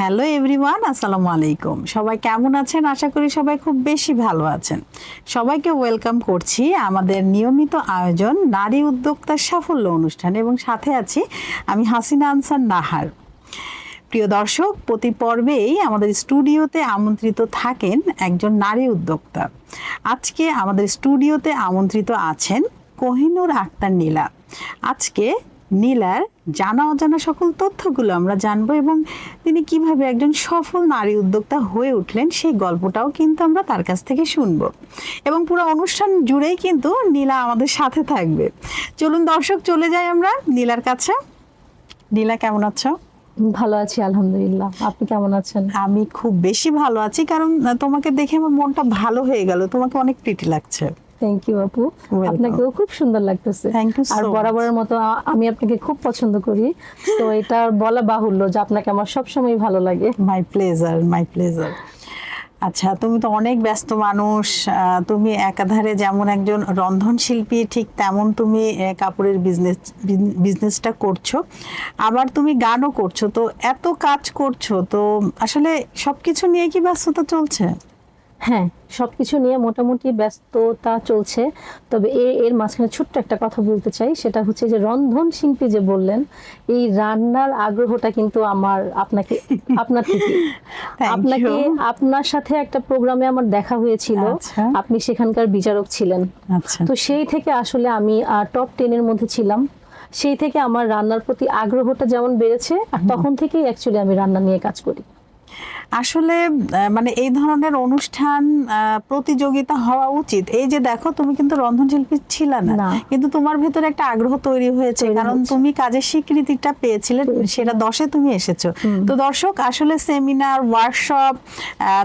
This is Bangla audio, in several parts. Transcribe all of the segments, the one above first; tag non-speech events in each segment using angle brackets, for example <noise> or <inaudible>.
হ্যালো এভরিওয়ান, আসসালামু আলাইকুম। সবাই কেমন আছেন? আশা করি সবাই খুব বেশি ভালো আছেন। সবাইকে ওয়েলকাম করছি আমাদের নিয়মিত আয়োজন নারী উদ্যোক্তার সাফল্য অনুষ্ঠান এবং সাথে আছি আমি হাসিনা আনসার নাহার। প্রিয় দর্শক, প্রতি পর্বেই আমাদের স্টুডিওতে আমন্ত্রিত থাকেন একজন নারী উদ্যোক্তা। আজকে আমাদের স্টুডিওতে আমন্ত্রিত আছেন কোহিনুর আক্তার নীলা। আজকে নীলার জানা অজানা সকল তথ্যগুলো আমরা জানব এবং তিনি কীভাবে একজন সফল নারী উদ্যোক্তা হয়ে উঠলেন সেই গল্পটাও কিন্তু আমরা তার কাছ থেকে শুনব। এবং পুরো অনুষ্ঠান জুড়েই কিন্তু নীলা আমাদের সাথে থাকবে। চলুন দর্শক চলে যাই আমরা নীলার কাছে। নীলা কেমন আছো? ভালো আছি আলহামদুলিল্লাহ। আপনি কেমন আছেন? আমি খুব বেশি ভালো আছি কারণ তোমাকে দেখে আমার মনটা ভালো হয়ে গেল তোমাকে অনেক প্রিটি লাগছে। থ্যাংক ইউ আপু. আপনাকেও খুব সুন্দর লাগতেছে। আর বরাবরের মতো আমি আপনাকে খুব পছন্দ করি। তো এটা বলা বাহুল্য যে আপনাকে আমার সবসময় ভালো লাগে। মাই প্লেজার মাই প্লেজার আচ্ছা তুমি তো অনেক ব্যস্ত মানুষ। তুমি একাধারে যেমন একজন রন্ধনশিল্পী ঠিক তেমন তুমি কাপড়ের বিজনেস বিজনেসটা করছ। আবার তুমি গানও করছ। তো এত কাজ করছ তো আসলে সবকিছু নিয়ে কি ব্যস্ততা চলছে? হ্যাঁ সবকিছু নিয়ে মোটামুটি ব্যস্ততা চলছে। তবে এ এর মাঝখানে ছোট্ট একটা কথা বলতে চাই সেটা হচ্ছে যে রন্ধন শিল্পী যে বললেন এই রান্নার আগ্রহটা কিন্তু আমার আপনাকে <laughs> আপনার থেকে। আপনাকে আপনার সাথে একটা প্রোগ্রামে আমার দেখা হয়েছিল। আচ্ছা। আপনি সেখানকার বিচারক ছিলেন। আচ্ছা। তো সেই থেকে আসলে আমি টপ টেনের মধ্যে ছিলাম। সেই থেকে আমার রান্নার প্রতি আগ্রহটা যেমন বেড়েছে আর তখন থেকেই অ্যাকচুয়ালি আমি রান্না নিয়ে কাজ করি। আসলে মানে এই ধরনের অনুষ্ঠান প্রতিযোগিতা হওয়া উচিত। এই যে দেখো তুমি কিন্তু রন্ধনশিল্পী ছিল না। কিন্তু তোমার ভেতরে একটা আগ্রহ তৈরি হয়েছে। কারণ তুমি কাজের স্বীকৃতিটা পেয়েছিলে সেটা দশে তুমি এসেছ। তো দর্শক আসলে সেমিনার ওয়ার্কশপ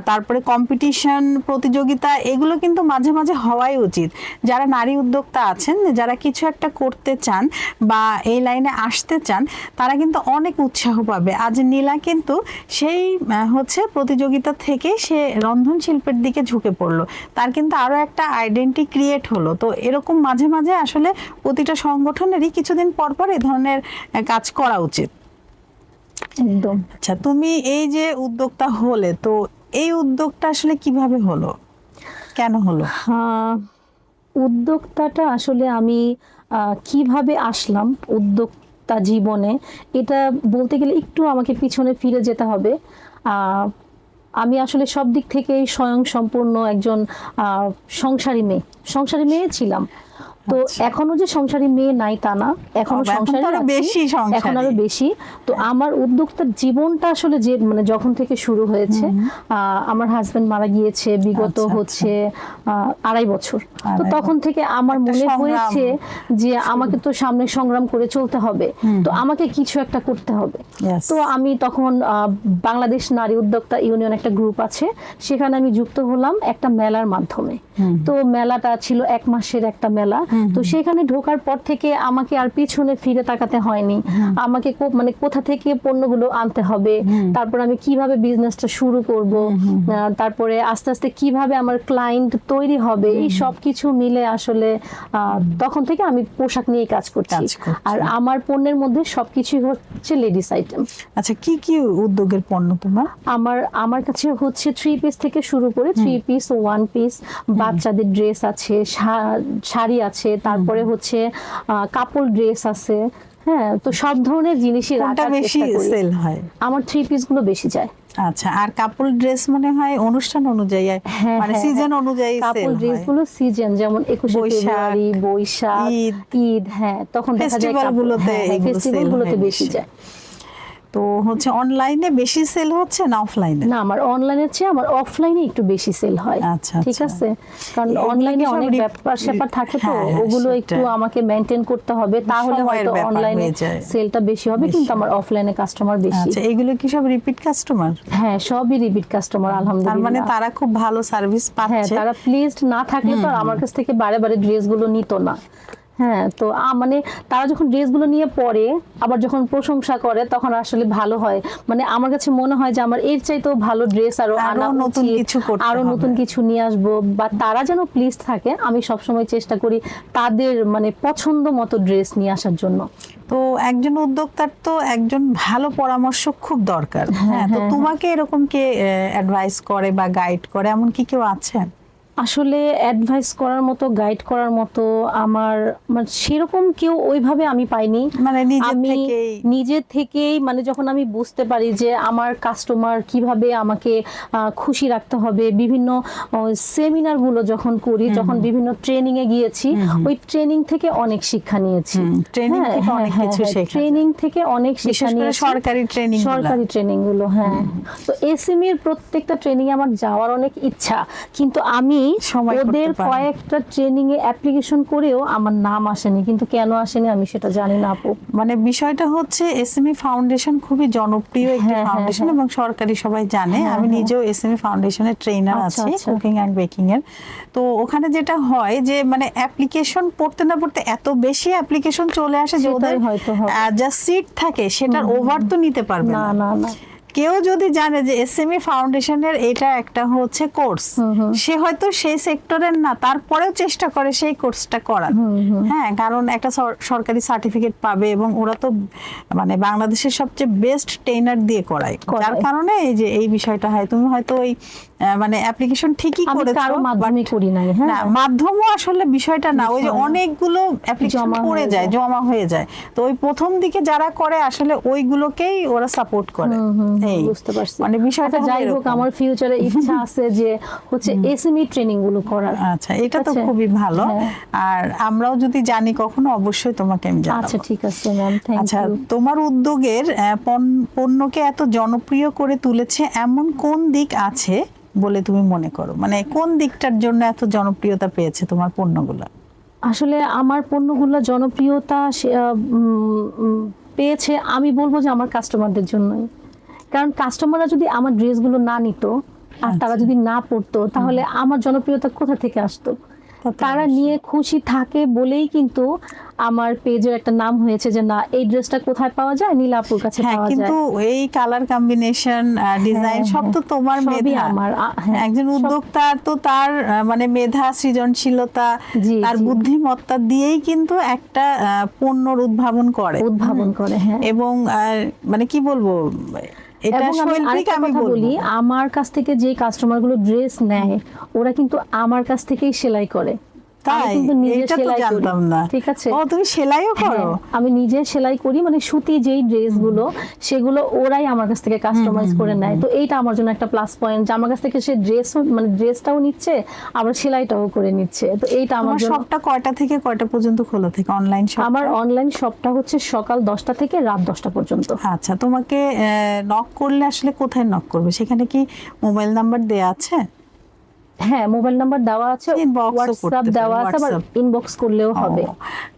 তারপরে কম্পিটিশন প্রতিযোগিতা এগুলো কিন্তু মাঝে মাঝে হওয়াই উচিত। যারা নারী উদ্যোক্তা আছেন যারা কিছু একটা করতে চান বা এই লাইনে আসতে চান তারা কিন্তু অনেক উৎসাহ পাবে। আজ নীলা কিন্তু সেই আহ, হচ্ছে প্রতিযোগিতা থেকে সে রন্ধন শিল্পের দিকে ঝুঁকে পড়ল। তার কিন্তু আরও একটা আইডেন্টি ক্রিয়েট হলো। তো এরকম মাঝে মাঝে আসলে প্রতিটা সংগঠনেরই কিছুদিন পর পর এ ধরনের কাজ করা উচিত। একদম। আচ্ছা তুমি এই যে উদ্যোক্তা হলে তো এই উদ্যোগটা আসলে কীভাবে হলো? কেন হলো? উদ্যোক্তাটা আসলে আমি কীভাবে আসলাম উদ্যোক্তা জীবনে এটা বলতে গেলে একটু আমাকে পিছনে ফিরে যেতে হবে। আমি আসলে সব দিক থেকেই স্বয়ং সম্পূর্ণ একজন সংসারী মেয়ে। সংসারী মেয়ে ছিলাম। তো আচ্ছা। এখনও যে সংসারী মেয়ে নাই তা না এখনও সংসারী বেশি সংসারী। এখন আরও বেশি। তো আমার উদ্যোক্তার জীবনটা আসলে যে মানে যখন থেকে শুরু হয়েছে আমার হাজবেন্ড মারা গিয়েছে বিগত আচ্ছা, হচ্ছে আড়াই বছর। তো তখন থেকে আমার মনে হয়েছে যে আমাকে তো সামনে সংগ্রাম করে চলতে হবে। তো আমাকে কিছু একটা করতে হবে। তো আমি তখন আহ, বাংলাদেশ নারী উদ্যোক্তা ইউনিয়ন একটা গ্রুপ আছে। সেখানে আমি যুক্ত হলাম একটা মেলার মাধ্যমে। তো মেলাটা ছিল এক মাসের একটা মেলা। তো সেখানে ঢোকার পর থেকে আমাকে আর পিছনে ফিরে তাকাতে হয়নি। আমাকে মানে কোথা থেকে পণ্যগুলো আনতে হবে তারপর আমি কীভাবে বিজনেসটা শুরু করব তারপরে আস্তে আস্তে কীভাবে আমার ক্লায়েন্ট তৈরি হবে এই সব কিছু মিলে আসলে তখন থেকে আমি পোশাক নিয়ে কাজ করছি। আর আমার পণ্যের মধ্যে সবকিছুই হচ্ছে লেডিস আইটেম আচ্ছা কি কি উদ্যোগের পণ্য তোমার? আমার আমার কাছে হচ্ছে থ্রি পিস থেকে শুরু করে থ্রি পিস ওয়ান পিস বাচ্চাদের ড্রেস আছে শাড়ি আছে তারপরে হচ্ছে কাপড় ড্রেস আছে হ্যাঁ তো সব ধরনের জিনিসই রাখার বেশি সেল হয় আমার থ্রি পিসগুলো বেশি যায় আচ্ছা আর কাপল ড্রেস মনে হয় অনুষ্ঠান অনুযায়ী হ্যাঁ, মানে হ্যাঁ, সিজন হ্যাঁ। অনুযায়ী সেল কাপড় ড্রেসগুলো সিজন যেমন একুশে বৈশাখ, ফেব্রুয়ারি বৈশাখ ঈদ। হ্যাঁ তখন দেখা যায় গুলোতে ফেস্টিভ্যাল বেশি। যায় তো হচ্ছে অনলাইনে বেশি সেল হচ্ছে না অফলাইনে না আমার অনলাইনের চেয়ে আমার অফলাইনে একটু বেশি সেল হয়। আচ্ছা, ঠিক আচ্ছা। আছে? কারণ অনলাইনে অনেক ব্যাপার স্যাপার থাকে তো হ্যাঁ, হ্যাঁ, ওগুলো একটু আমাকে মেনটেন করতে হবে। তাহলে হয়তো অনলাইনে সেলটা বেশি হবে কিন্তু আমার অফলাইনে কাস্টমার বেশি। আচ্ছা এগুলো কি সব রিপিট কাস্টমার হ্যাঁ সবই রিপিট কাস্টমার তার মানে তারা খুব ভালো সার্ভিস হ্যাঁ পাচ্ছে। তারা প্লিজড না থাকলে তো আমার কাছ থেকে বারে বারে ড্রেসগুলো নিত না। হ্যাঁ তো মানে তারা যখন ড্রেসগুলো নিয়ে পরে আবার যখন প্রশংসা করে তখন আসলে ভালো হয়। মানে আমার কাছে মনে হয় যে আমার এর চাইতেও ভালো ড্রেস আরও আনা নতুন কিছু আরও নতুন কিছু নিয়ে আসব বা তারা যেন প্লিজ থাকে আমি সবসময় চেষ্টা করি তাদের মানে পছন্দ মতো ড্রেস নিয়ে আসার জন্য। তো একজন উদ্যোক্তার তো একজন ভালো পরামর্শ খুব দরকার। হ্যাঁ তো তোমাকে এরকম কে অ্যাডভাইস করে বা গাইড করে? এমন কি কেউ আছে আসলে অ্যাডভাইস করার মতো গাইড করার মতো আমার মানে সেরকম কেউ ওইভাবে আমি পাইনি। মানে আমি নিজে থেকেই মানে যখন আমি বুঝতে পারি যে আমার কাস্টমার কীভাবে আমাকে খুশি রাখতে হবে বিভিন্ন সেমিনারগুলো যখন করি যখন বিভিন্ন ট্রেনিং এ গিয়েছি ওই ট্রেনিং থেকে অনেক শিক্ষা নিয়েছি। হুম, training থেকে অনেক কিছু শেখা ট্রেনিং থেকে অনেক শিক্ষা নিয়েছি। সরকারি ট্রেনিং সরকারি ট্রেনিংগুলো হ্যাঁ। তো এসএমইর প্রত্যেকটা ট্রেনিং আমার যাওয়ার অনেক ইচ্ছা। কিন্তু আমি সময় ওদের কয়েকটা ট্রেনিং এ অ্যাপ্লিকেশন করেও আমার নাম আসেনি কিন্তু কেন আসেনি আমি সেটা জানি না আপু মানে বিষয়টা হচ্ছে এসএমই ফাউন্ডেশন খুবই জনপ্রিয় একটি হ্যাঁ, হ্যাঁ, ফাউন্ডেশন হ্যাঁ। এবং সরকারি সবাই জানে হ্যাঁ, আমি হ্যাঁ। নিজেও এসএমই ফাউন্ডেশনের ট্রেনার আছি। কুকিং অ্যান্ড বেকিং এর তো ওখানে যেটা হয় যে মানে অ্যাপ্লিকেশন পড়তে না পড়তে এত বেশি অ্যাপ্লিকেশন চলে আসে যে ওদের হয়তো। যা সিট থাকে সেটার ওভার তো নিতে পারবে না না না কেউ যদি জানে যে এসএমই ফাউন্ডেশনের এটা একটা হচ্ছে কোর্স সে হয়তো সেই সেক্টরের না তারপরেও চেষ্টা করে সেই কোর্সটা করার। হ্যাঁ কারণ একটা সরকারি সার্টিফিকেট পাবে এবং ওরা তো মানে বাংলাদেশের সবচেয়ে বেস্ট ট্রেনার দিয়ে করায়। যার কারণে এই যে এই বিষয়টা হয়। তুমি হয়তো ওই মানে অ্যাপ্লিকেশন ঠিকই করেছ কারও মাধ্যমে করি নাই না হ্যাঁ মাধ্যমও আসলে বিষয়টা না। ওই যে অনেকগুলো অ্যাপ্লিকেশন পড়ে যায়। জমা হয়ে যায়। তো ওই প্রথম দিকে যারা করে আসলে ওইগুলোকেই ওরা সাপোর্ট করে। বুঝতে পারছি। মানে বিষয়টা আচ্ছা, যাই হোক আমার ফিউচারে ইচ্ছা আছে যে হচ্ছে এসএমই ট্রেনিংগুলো করার। আচ্ছা এটা তো খুবই ভালো। হ্যাঁ। আর আমরাও যদি জানি কখনো অবশ্যই তোমাকে আমি জানাব। আচ্ছা ঠিক আছে ম্যাম থ্যাংক আচ্ছা তোমার উদ্যোগের পণ্যকে এত জনপ্রিয় করে তুলেছে এমন কোন দিক আছে বলে তুমি মনে করো? মানে কোন দিকটার জন্য এত জনপ্রিয়তা পেয়েছে তোমার পণ্যগুলো? আসলে আমার পণ্যগুলো জনপ্রিয়তা পেয়েছে আমি বলব যে আমার কাস্টমারদের জন্যই। কারণ কাস্টমাররা যদি আমার ড্রেসগুলো না নিত আর তারা যদি না পড়তো তাহলে আমার জনপ্রিয়তা কোথা থেকে আসতো? তারা নিয়ে খুশি থাকে বলেই কিন্তু আমার পেজের একটা নাম হয়েছে যে না এই ড্রেসটা কোথায় পাওয়া যায়? নীলাপুর কাছে হ্যাঁ পাওয়া কিন্তু এই কালার কম্বিনেশন ডিজাইন সব তো তোমার মেধা। আমার, হ্যাঁ, একজন উদ্যোক্তার তো তার মানে মেধা সৃজনশীলতা তার বুদ্ধিমত্তা দিয়েই কিন্তু একটা পণ্যর উদ্ভাবন করে। উদ্ভাবন করে হ্যাঁ। এবং মানে কি বলব? এটা শৈল্পিক আমি বলি আমার কাছ থেকে যে কাস্টমারগুলো ড্রেস নেয় ওরা কিন্তু আমার কাছ থেকেই সেলাই করে। তাই? এটা তো জানতাম না। ঠিক আছে? ও তুমি সেলাইও করো? হ্যাঁ, আমি নিজে সেলাই করি মানে সুতি যেই ড্রেসগুলো সেগুলো ওরাই আমার কাছ থেকে কাস্টমাইজ করে নেয়। তো এইটা আমার জন্য একটা প্লাস পয়েন্ট যে আমার কাছ থেকে সে ড্রেস মানে ড্রেসটাও নিচ্ছে আবার সেলাইটাও করে নিচ্ছে। তো এইটা আমার জন্য সবটা কয়টা থেকে কয়টা পর্যন্ত খোলা থেকে? অনলাইন শপ আমার অনলাইন শপটা হচ্ছে সকাল দশটা থেকে রাত দশটা পর্যন্ত। আচ্ছা তোমাকে নক করলে আসলে কোথায় নক করবে? সেখানে কি মোবাইল নাম্বার দেয়া আছে? হ্যাঁ মোবাইল নাম্বার দেওয়া আছে হোয়াটসঅ্যাপ দেওয়া আছে আবার ইনবক্স করলেও হবে।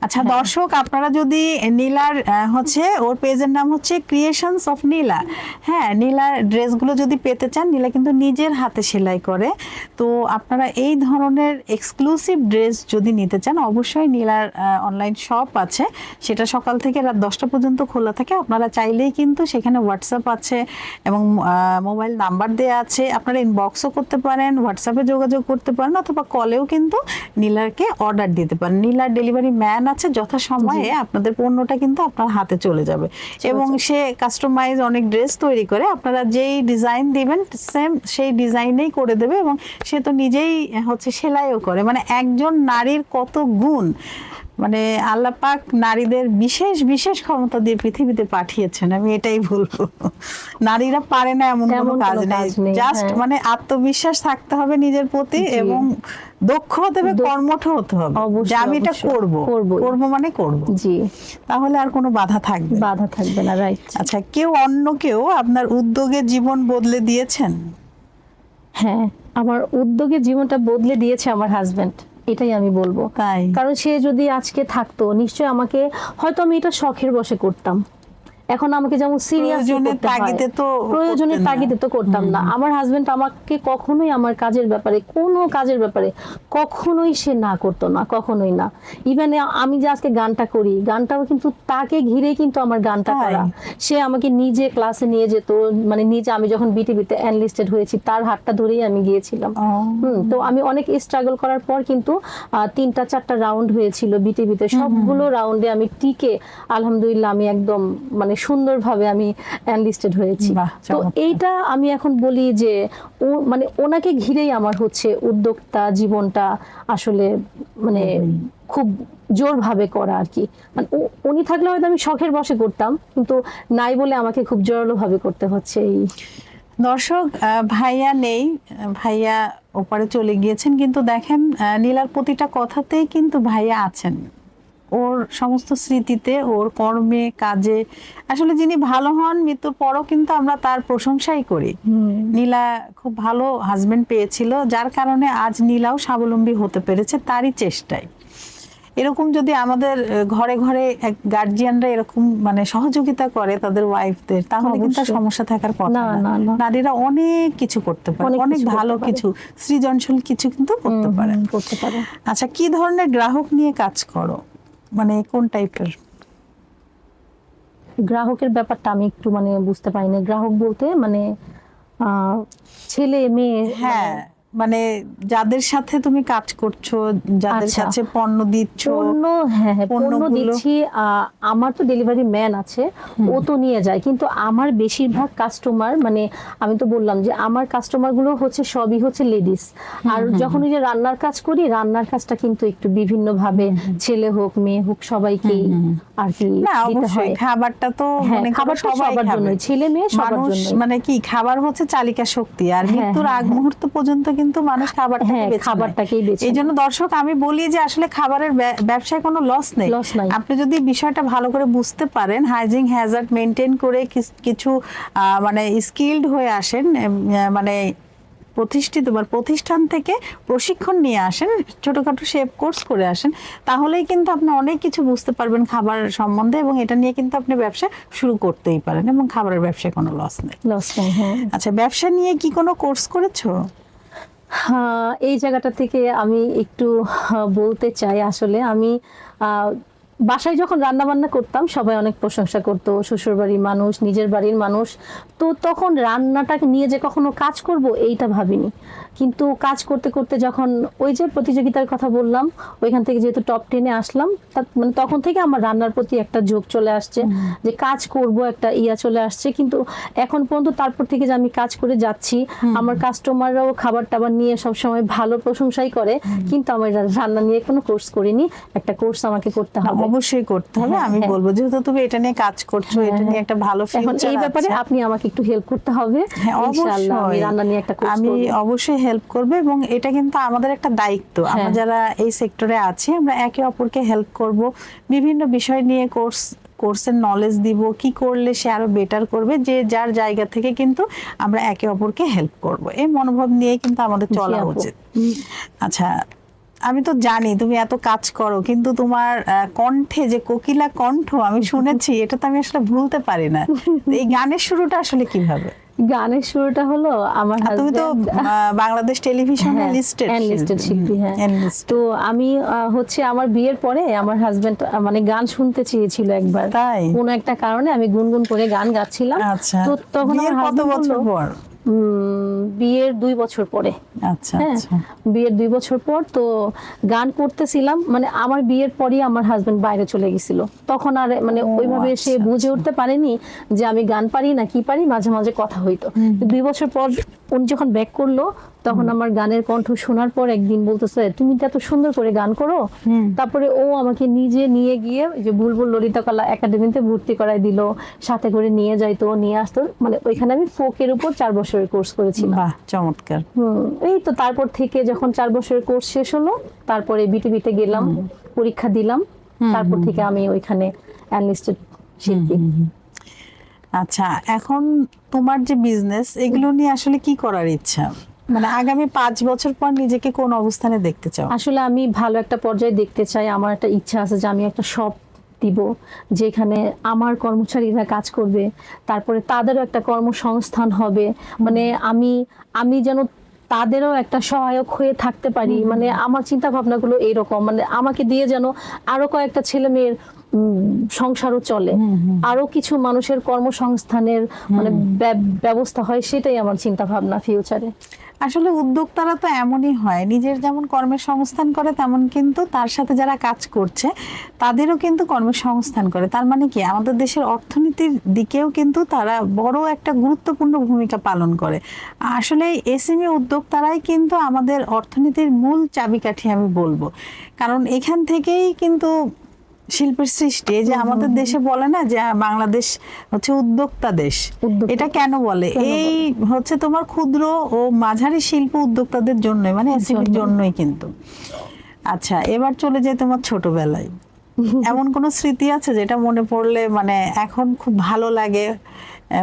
আচ্ছা দর্শক আপনারা যদি নীলার হচ্ছে ওর পেজের নাম হচ্ছে ক্রিয়েশনস অফ নীলা হ্যাঁ নীলার ড্রেসগুলো যদি পেতে চান নীলা কিন্তু নিজের হাতে সেলাই করে। তো আপনারা এই ধরনের এক্সক্লুসিভ ড্রেস যদি নিতে চান অবশ্যই নীলার অনলাইন শপ আছে। সেটা সকাল থেকে রাত দশটা পর্যন্ত খোলা থাকে। আপনারা চাইলেই কিন্তু সেখানে হোয়াটসঅ্যাপ আছে এবং মোবাইল নাম্বার দেওয়া আছে। আপনারা ইনবক্সও করতে পারেন হোয়াটসঅ্যাপে যোগাযোগ করতে পারেন অথবা কলেও কিন্তু নীলারকে অর্ডার দিতে পারেন। নীলার ডেলিভারি ম্যান আছে যথাসময়ে আপনাদের পণ্যটা কিন্তু আপনার হাতে চলে যাবে। এবং সে কাস্টমাইজ অনেক ড্রেস তৈরি করে আপনারা যেই ডিজাইন দিবেন সেম সেই ডিজাইনেই করে দেবে এবং সে তো নিজেই হচ্ছে সেলাইও করে। মানে একজন নারীর কত গুণ। মানে আল্লাহ পাক নারীদের বিশেষ বিশেষ ক্ষমতা দিয়ে পৃথিবীতে পাঠিয়েছেন আমি এটাই বলব। নারীরা পারে না এমন কোনো কাজ নেই। জাস্ট হ্যাঁ। মানে আত্মবিশ্বাস থাকতে হবে নিজের প্রতি এবং দক্ষ হতে হবে কর্মঠ হতে হবে। যে আমি এটা। করব। করব মানে করব। জি। তাহলে আর কোনো বাধা থাকবে। বাধা থাকবে না রাইট আচ্ছা কেউ অন্য কেউ আপনার উদ্যোগে জীবন বদলে দিয়েছেন? হ্যাঁ আমার উদ্যোগে জীবনটা বদলে দিয়েছে আমার হাজবেন্ড এটাই আমি বলব। কারণ সে যদি আজকে থাকতো নিশ্চয় আমাকে হয়তো আমি এটা শখের বসে করতাম। এখন আমাকে যেমন সিরিয়াস তাগিদে তো প্রয়োজনের তাগিদে তো করতাম না। আমার হাজবেন্ড আমাকে কখনোই আমার কাজের ব্যাপারে কোনো কাজের ব্যাপারে কখনোই সে না করতো না কখনোই না। ইভেন আমি যে আজকে গানটা করি গানটাও কিন্তু তাকে ঘিরে কিন্তু আমার গানটা করা। সে আমাকে নিজে ক্লাসে নিয়ে যেত মানে নিজে আমি যখন বিটিভিতে অ্যানলিস্টেড হয়েছি তার হাতটা ধরেই আমি গিয়েছিলাম। হুম, তো আমি অনেক স্ট্রাগল করার পর কিন্তু তিনটা চারটা রাউন্ড হয়েছিল বিটিভিতে সবগুলো রাউন্ডে আমি টিকে আলহামদুলিল্লাহ আমি একদম মানে সুন্দরভাবে আমি অ্যানলিস্টেড হয়েছি। তো এইটা আমি এখন বলি যে ও মানে ওনাকে ঘিরেই আমার হচ্ছে উদ্যোক্তা জীবনটা আসলে মানে খুব জোরভাবে করা আর কি। মানে উনি থাকলে হয়তো আমি শখের বসে করতাম কিন্তু নাই বলে আমাকে খুব জোরালো ভাবে করতে হচ্ছে এই। দর্শক ভাইয়া নেই ভাইয়া ওপারে চলে গিয়েছেন কিন্তু দেখেন নীলার প্রতিটা কথাতেই কিন্তু ভাইয়া আছেন। ওর সমস্ত স্মৃতিতে ওর কর্মে কাজে। আসলে যিনি ভালো হন মৃত্যুর পরও কিন্তু আমরা তার প্রশংসাই করি। নীলা খুব ভালো হাজবেন্ড পেয়েছিল যার কারণে আজ নীলাও স্বাবলম্বী হতে পেরেছে তারই চেষ্টায়। এরকম যদি আমাদের ঘরে ঘরে গার্জিয়ানরা এরকম মানে সহযোগিতা করে তাদের ওয়াইফদের তাহলে কিন্তু সমস্যা থাকার কথা না। নারীরা অনেক কিছু করতে পারে অনেক ভালো কিছু সৃজনশীল কিছু কিন্তু করতে পারে। করতে পারে। আচ্ছা কি ধরনের গ্রাহক নিয়ে কাজ করো? মানে কোন টাইপের গ্রাহকের ব্যাপারটা আমি একটু মানে বুঝতে পারিনি। গ্রাহক বলতে মানে আহ, ছেলে মেয়ে হ্যাঁ। মানে যাদের সাথে তুমি কাজ করছ যাদের আচ্ছা। কাছে পণ্য দিচ্ছ পণ্য হ্যাঁ হ্যাঁ পণ্য দিচ্ছি আমার তো ডেলিভারি ম্যান আছে ও তো নিয়ে যায় কিন্তু আমার বেশিরভাগ কাস্টমার মানে আমি তো বললাম যে আমার কাস্টমারগুলো হচ্ছে সবই হচ্ছে লেডিস আর যখন ওই যে রান্নার কাজ করি রান্নার কাজটা কিন্তু একটু বিভিন্ন ভাবে ছেলে হোক মেয়ে হোক সবাইকেই আর কি দিতে হয়। খাবারটা তো হ্যাঁ, মনে সবাই সবার খাবে। জন্যই, ছেলে মেয়ে সবার জন্যই। মানে কি খাবার হচ্ছে চালিকা শক্তি আর হ্যাঁ, মৃত্যুর আগ মুহূর্ত পর্যন্ত কিন্তু মানুষ খাবারটাকে হ্যাঁ, খাবারটাকেই বেছে এই জন্য দর্শক আমি বলি যে আসলে খাবারের ব্যবসায় কোনো লস নেই। আপনি যদি বিষয়টা ভালো করে বুঝতে পারেন হাইজিন হ্যাজার্ড মেনটেন করে কিছু মানে স্কিলড হয়ে আসেন মানে প্রতিষ্ঠিত বা প্রতিষ্ঠান থেকে প্রশিক্ষণ নিয়ে আসেন ছোটখাটো শেপ কোর্স করে আসেন তাহলেই কিন্তু আপনি অনেক কিছু বুঝতে পারবেন খাবার সম্বন্ধে এবং এটা নিয়ে কিন্তু আপনি ব্যবসা শুরু করতেই পারেন এবং খাবারের ব্যবসায় কোনো লস নেই। লস নাই হ্যাঁ। আচ্ছা ব্যবসা নিয়ে কি কোনো কোর্স করেছ? এই জায়গাটা থেকে আমি একটু বলতে চাই আসলে। আমি বাসায় যখন রান্না বান্না করতাম সবাই অনেক প্রশংসা করতো শ্বশুর বাড়ির মানুষ নিজের বাড়ির মানুষ। তো তখন রান্নাটাকে নিয়ে যে কখনো কাজ করব এইটা ভাবিনি। কিন্তু কাজ করতে করতে যখন ওই যে প্রতিযোগিতার কথা বললাম ওইখান থেকে যেহেতু টপ টেনে আসলাম মানে তখন থেকে আমার রান্নার প্রতি একটা ঝোঁক চলে আসছে। যে কাজ করব একটা ইয়া চলে আসছে। কিন্তু এখন পর্যন্ত তারপর থেকে যে আমি কাজ করে যাচ্ছি আমার কাস্টমাররাও খাবার টাবার নিয়ে সব সময় ভালো প্রশংসাই করে। কিন্তু আমার রান্না নিয়ে কোনো কোর্স করিনি। একটা কোর্স আমাকে করতে হবে। অবশ্যই করতে হবে। হ্যাঁ, আমি হ্যাঁ। বলব যেহেতু তুমি এটা নিয়ে কাজ করছ হ্যাঁ, এটা নিয়ে। একটা ভালো এখন এই ব্যাপারে আপনি আমাকে একটু হেল্প করতে হবে। ইনশাআল্লাহ আমি অবশ্যই। রান্না নিয়ে একটা কোর্স আমি অবশ্যই হেল্প করবে এবং এটা কিন্তু আমাদের একটা দায়িত্ব। আমরা। যারা এই সেক্টরে আছি আমরা একে অপরকে হেল্প করব। বিভিন্ন বিষয় নিয়ে কোর্স কোর্সের নলেজ দিব কি করলে সে আরও বেটার করবে যে যার জায়গা থেকে কিন্তু আমরা একে অপরকে হেল্প করব। এই মনোভাব নিয়ে কিন্তু আমাদের চলা উচিত। আচ্ছা আমি তো জানি তুমি এত কাজ করো কিন্তু তোমার কণ্ঠে যে কোকিলা কণ্ঠ আমি শুনেছি এটা তো আমি আসলে ভুলতে পারি না। <laughs> এই গানের শুরুটা আসলে কীভাবে? গানের শুরুটা হলো আমার তুমি তো বাংলাদেশ টেলিভিশনে হ্যাঁ, লিস্টেড শিল্পী, হ্যাঁ। তো আমি হচ্ছে আমার বিয়ের পরে আমার হাজবেন্ড মানে গান শুনতে চেয়েছিল একবার। তাই? কোনো একটা কারণে আমি গুনগুন করে গান গাচ্ছিলাম। আচ্ছা। তো তখন আমার কত বছর পর? উম, বিয়ের দুই বছর পরে। আচ্ছা হ্যাঁ আচ্ছা। বিয়ের দুই বছর পর তো গান করতেছিলাম মানে আমার বিয়ের পরই আমার হাজবেন্ড বাইরে চলে গেছিল। তখন আর মানে ওইভাবে সে আচ্ছা, বুঝে উঠতে পারেনি যে আমি গান পারি না কি পারি মাঝে মাঝে কথা হইতো। দুই বছর পর উনি যখন ব্যাক করল তখন আমার গানের কণ্ঠ শোনার পর একদিন বলতেছে তুমি তো এত সুন্দর করে গান করো। তারপরে ও আমাকে নিজে নিয়ে গিয়ে যে বুলবুল ললিতা কলা একাডেমিতে ভর্তি করাই দিল সাথে করে নিয়ে যাইতো নিয়ে আসতো। মানে ওইখানে আমি ফোকের উপর চার বছরের কোর্স করেছি বাহ চমৎকার। এই তো তারপর থেকে যখন চার বছরের কোর্স শেষ হলো তারপরে বিটিভিতে গেলাম পরীক্ষা দিলাম। তারপর থেকে আমি ওইখানে অ্যানলিস্টেড শিল্পী। আচ্ছা এখন তোমার যে বিজনেস এগুলো নিয়ে আসলে কি করার ইচ্ছা? মানে আগামী পাঁচ বছর পর নিজেকে কোন অবস্থানে দেখতে চাও? আসলে আমি ভালো একটা পর্যায়ে দেখতে চাই। আমার একটা ইচ্ছা আছে যে আমি একটা শপ দিব যেখানে আমার কর্মচারীরা কাজ করবে তারপরে তাদেরও একটা কর্মসংস্থান হবে। মানে আমি আমি যেন তাদেরও একটা সহায়ক হয়ে থাকতে পারি। মানে আমার চিন্তা ভাবনাগুলো এইরকম। মানে আমাকে দিয়ে যেন আরও কয়েকটা ছেলে মেয়ের সংসারও চলে। আরও কিছু মানুষের কর্মসংস্থানের মানে ব্যব- ব্যবস্থা হয় সেটাই আমার চিন্তা ভাবনা ফিউচারে আসলে উদ্যোক্তারা তো এমনই হয়। নিজের যেমন কর্মের সংস্থান করে, তেমন কিন্তু তার সাথে যারা কাজ করছে, তাদেরও কিন্তু কর্মের সংস্থান করে। তার মানে কি? আমাদের দেশের অর্থনীতির দিকেও কিন্তু তারা বড় একটা গুরুত্বপূর্ণ ভূমিকা পালন করে। আসলে এসএমই উদ্যোক্তারাই কিন্তু আমাদের অর্থনীতির মূল চাবিকাঠি আমি বলব। কারণ এখান থেকেই কিন্তু শিল্পের সৃষ্টি এই যে আমাদের দেশে বলে না যে বাংলাদেশ হচ্ছে উদ্যোক্তা দেশ এটা কেন বলে? এই হচ্ছে তোমার ক্ষুদ্র ও মাঝারি শিল্প উদ্যোক্তাদের জন্য মানে এসএমএর জন্যই। কিন্তু। আচ্ছা এবার চলে যায় তোমার ছোটবেলায়। <laughs> এমন কোনো স্মৃতি আছে যেটা মনে পড়লে মানে এখন খুব ভালো লাগে?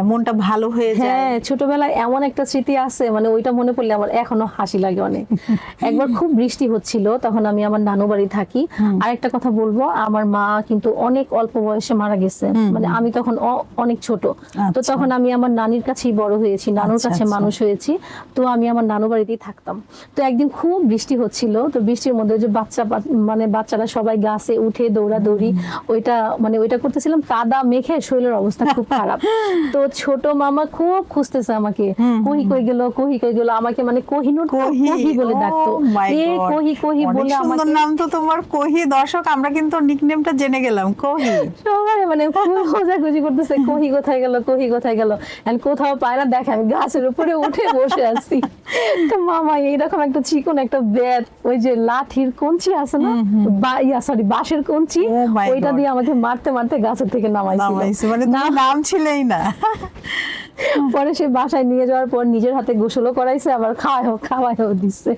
মনটা ভালো হয়ে যায়। হ্যাঁ ছোটবেলায় এমন একটা স্মৃতি আছে মানে ওইটা মনে পড়লে আমার এখনও হাসি লাগে অনেক। <laughs> একবার খুব বৃষ্টি হচ্ছিল তখন আমি আমার নানু বাড়ি থাকি। আর একটা কথা বলব আমার মা কিন্তু অনেক অল্প বয়সে মারা গেছে। মানে আমি তখন অনেক ছোট। তো আচ্ছা। তখন আমি আমার নানির কাছেই বড় হয়েছি নানুর আচ্ছা, কাছে আচ্ছা। মানুষ হয়েছি। তো আমি আমার নানু বাড়িতেই থাকতাম। তো একদিন খুব বৃষ্টি হচ্ছিল তো বৃষ্টির মধ্যে যে বাচ্চা মানে বাচ্চারা সবাই গাছে উঠে দৌড়াদৌড়ি ওইটা মানে ওইটা করতেছিলাম কাদা মেখে শরীরের অবস্থা খুব খারাপ। <laughs> তো ছোট মামা খুব খুঁজতেছে আমাকে। কহি কই গেল কহি কই গেল আমাকে মানে কোহিনুর কোহি? বলে ডাকতো। oh my এই কোহি কোহি বলে আমাকে নাম তো তোমার কোহি দর্শক আমরা কিন্তু নিকনেমটা জেনে গেলাম কোহি। সবাই মানে খুব খোঁজাখুঁজি করতেছে কহি কোথায় গেল কহি কোথায় গেল। And কোথাও পায় না দেখে আমি গাছের উপরে উঠে বসে আছি। তো মামা এইরকম একটা চিকন একটা ব্যাট ওই যে লাঠির কঞ্চি আছে না? বা ইয়া সরি বাঁশের কঞ্চি Oh ওইটা দিয়ে আমাকে মারতে মারতে গাছের থেকে নামাইছিল। নামাইছে মানে নাম ছিলেই না। পরে সে বাসায় নিয়ে যাওয়ার পর নিজের হাতে গোসলও করাইছে আবার খাওয়াও খাওয়াইও দিচ্ছে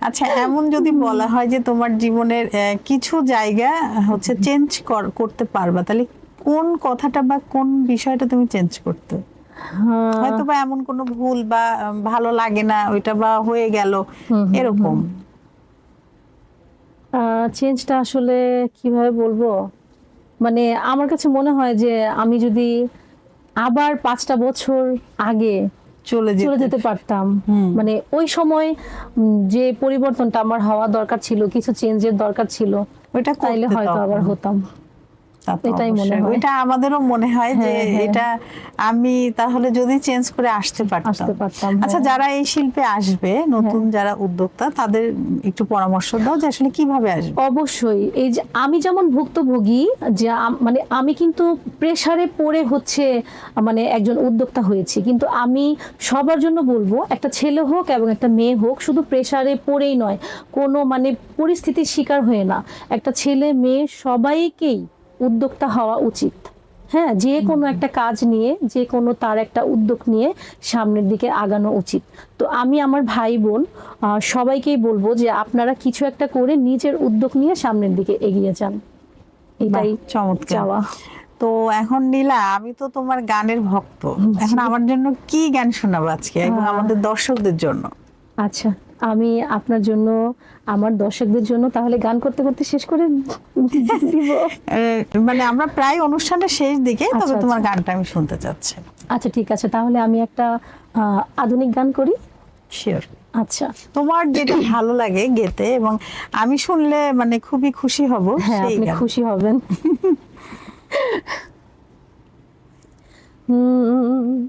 আচ্ছা এমন যদি বলা হয় যে তোমার জীবনের কিছু জায়গা হচ্ছে চেঞ্জ করতে পারবা তাহলে কোন কথাটা বা কোন বিষয়টা তুমি চেঞ্জ করতে? হ্যাঁ, হয়তো বা এমন কোনো ভুল বা ভালো লাগে না ওইটা বা হয়ে গেল এরকম। চেঞ্জটা আসলে কীভাবে বলব? মানে আমার কাছে মনে হয় যে আমি যদি আবার পাঁচটা বছর আগে চলে চলে যেতে। পারতাম। মানে ওই সময় যে পরিবর্তনটা আমার হওয়া দরকার ছিল কিছু চেঞ্জের দরকার ছিল ওইটা তাইলে হয়তো আবার হতাম। এটাই মনে হয়। ওইটা আমাদেরও মনে হয় যে হ্যাঁ, হ্যাঁ। এটা আমি তাহলে যদি চেঞ্জ করে আসতে পারতাম। আচ্ছা হ্যাঁ। যারা এই শিল্পে আসবে নতুন যারা উদ্যোক্তা তাদের একটু পরামর্শ দাও যে আসলে কীভাবে আসবে। অবশ্যই। এই যে আমি যেমন ভুক্তভোগী যে মানে আমি কিন্তু প্রেসারে পড়ে হচ্ছে মানে একজন উদ্যোক্তা হয়েছি। কিন্তু আমি সবার জন্য বলব একটা ছেলে হোক এবং একটা মেয়ে হোক শুধু প্রেসারে পড়েই নয় কোনো মানে পরিস্থিতির শিকার হয়ে না। একটা ছেলে মেয়ে সবাইকেই উদ্যোক্তা হওয়া উচিত। হ্যাঁ যে কোনো একটা কাজ নিয়ে যে কোনো তার একটা উদ্যোগ নিয়ে সামনের দিকে আগানো উচিত। তো আমি আমার ভাই বোন সবাইকেই বলব যে আপনারা কিছু একটা করে নিজের উদ্যোগ নিয়ে সামনের দিকে এগিয়ে যান। এটাই চমৎকার। চাওয়া। তো এখন নীলা আমি তো তোমার গানের ভক্ত। এখন আমার জন্য কি গান শোনাবো আজকে? এবং আমাদের দর্শকদের জন্য? আচ্ছা। আমি আপনার জন্য আমার দর্শকদের জন্য তাহলে গান করতে করতে শেষ করে দিব। <laughs> মানে আমরা প্রায় অনুষ্ঠানের শেষ দিকে তবে আচ্ছা, তোমার আচ্ছা। গানটা আমি শুনতে চাচ্ছি। আচ্ছা ঠিক আছে। তাহলে আমি একটা আধুনিক গান করি? শিওর আচ্ছা। তোমার যেটা ভালো লাগে গেতে এবং আমি শুনলে মানে খুবই খুশি হব হ্যাঁ আপনি খুশি হবেন। <laughs> হুম,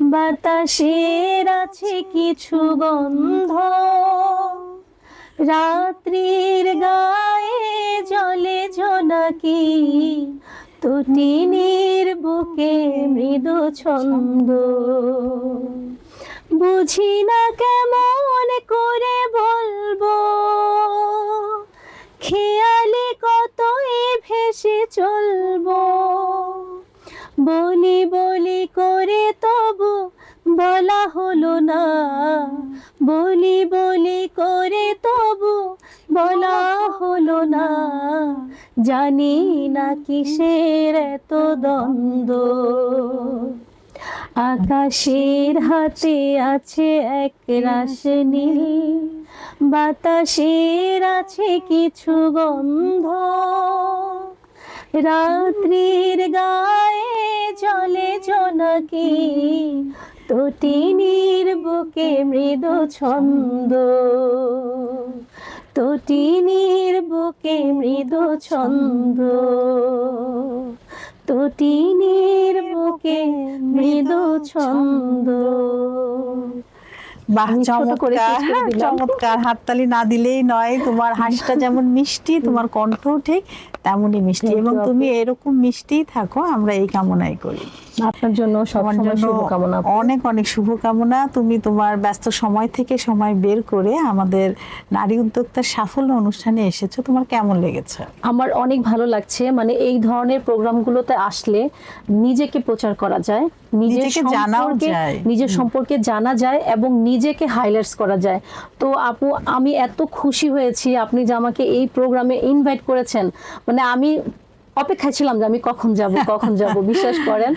বাতাসের আছে কিছু গন্ধ। রাত্রির গায়ে জলে জোনাকি তটিনীর বুকে মৃদু ছন্দ। বুঝি না কেমন করে বলব, খেয়ালে কত এ ভেসে চলবো। বলি বলি করে তবু বলা হলো না। বলি বলি করে তবু বলা হলো না। জানি না কিসের এত দ্বন্দ্ব। আকাশের হাতে আছে এক রাস বাতাসের আছে কিছু গন্ধ। রাত্রির গায়ে জলে জোনাকি তটিনীর বুকে মৃদু ছন্দ। তো তটিনীর বুকে মৃদু ছন্দ। তো তটিনীর বুকে মৃদু ছন্দ। বাহ চমৎকার। চমৎকার। হাততালি না দিলেই নয় তোমার হাসিটা যেমন মিষ্টি তোমার কণ্ঠ ঠিক তেমনই মিষ্টি। এবং তুমি এরকম মিষ্টিই থাকো আমরা এই কামনাই করি। আপনার জন্য সবসময় জন্য শুভকামনা। অনেক অনেক শুভকামনা। তুমি তোমার ব্যস্ত সময় থেকে সময় বের করে আমাদের নারী উদ্যোক্তার সাফল্য অনুষ্ঠানে এসেছ। তোমার কেমন লেগেছে? আমার অনেক ভালো লাগছে। মানে এই ধরনের প্রোগ্রামগুলোতে আসলে নিজেকে প্রচার করা যায় নিজেকে জানাও যায়। নিজের সম্পর্কে জানা যায় এবং নিজেকে হাইলাইটস করা যায়। তো আপু আমি এত খুশি হয়েছি। আপনি যে আমাকে এই প্রোগ্রামে ইনভাইট করেছেন। মানে আমি অপেক্ষায় ছিলাম যে আমি কখন যাব <laughs> কখন যাব বিশ্বাস করেন।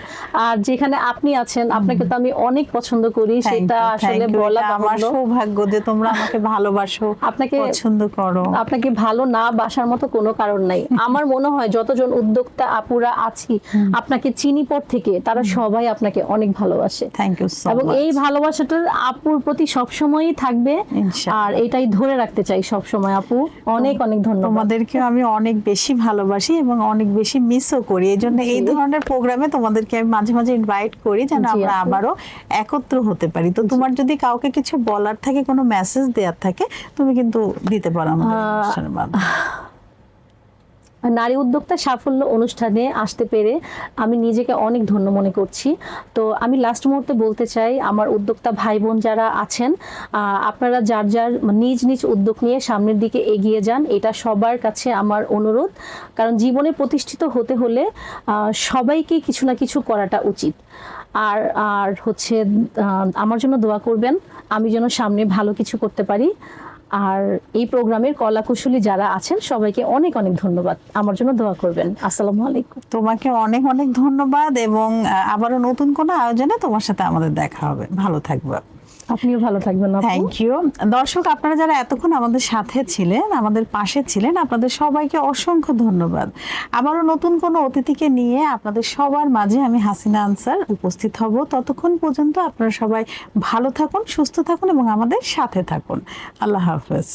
আর যেখানে আপনি আছেন আপনাকে তো আমি অনেক পছন্দ করি সেটা আসলে বলা আমার সৌভাগ্য যে তোমরা আমাকে <laughs> ভালোবাসো আপনাকে- পছন্দ করো। আপনাকে ভালো না বাসার মতো কোনো কারণ নাই। <laughs> আমার মনে হয় যতজন উদ্যোক্তা আপুরা আছি আপনাকে চিনি পর থেকে তারা সবাই আপনাকে অনেক ভালোবাসে। থ্যাংক ইউ এবং এই ভালোবাসাটা আপুর প্রতি সবসময়ই থাকবে। আর এটাই ধরে রাখতে চাই সব সময় আপু। অনেক অনেক ধন্যবাদ। তোমাদেরকেও আমি অনেক বেশি ভালোবাসি এবং অনেক বেশি মিসও করি। এই জন্য এই ধরনের প্রোগ্রামে তোমাদেরকে আমি মাঝে মাঝে ইনভাইট করি যেন আমরা আবারও একত্র হতে পারি। তো তোমার যদি কাউকে কিছু বলার থাকে কোনো মেসেজ দেওয়ার থাকে তুমি কিন্তু দিতে পারো আমাদের অনুষ্ঠানের মাধ্যমে। নারী উদ্যোক্তা সাফল্য অনুষ্ঠানে আসতে পেরে আমি নিজেকে অনেক ধন্য মনে করছি। তো আমি লাস্ট মুহূর্তে বলতে চাই, আমার উদ্যোক্তা ভাই বোন যারা আছেন আপনারা যার যার নিজ নিজ উদ্যোগ নিয়ে সামনের দিকে এগিয়ে যান, এটা সবার কাছে আমার অনুরোধ। কারণ জীবনে প্রতিষ্ঠিত হতে হলে সবাইকে কিছু না কিছু করাটা উচিত। আর আর হচ্ছে আমার জন্য দোয়া করবেন, আমি যেন সামনে ভালো কিছু করতে পারি। আর এই প্রোগ্রামের কলাকুশলী যারা আছেন, সবাইকে অনেক অনেক ধন্যবাদ। আমার জন্য দোয়া করবেন। আসসালামু আলাইকুম। তোমাকে অনেক অনেক ধন্যবাদ এবং আবারও নতুন কোনো আয়োজনে তোমার সাথে আমাদের দেখা হবে। ভালো থাকবে। আপনিও ভালো থাকবেন। থ্যাংক ইউ দর্শক, আপনারা যারা এতক্ষণ আমাদের সাথে ছিলেন, আমাদের পাশে ছিলেন, আপনাদের সবাইকে অসংখ্য ধন্যবাদ। আবারও নতুন কোনো অতিথিকে নিয়ে আপনাদের সবার মাঝে আমি হাসিনা আনসার উপস্থিত হব। ততক্ষণ পর্যন্ত আপনারা সবাই ভালো থাকুন, সুস্থ থাকুন এবং আমাদের সাথে থাকুন। আল্লাহ হাফেজ।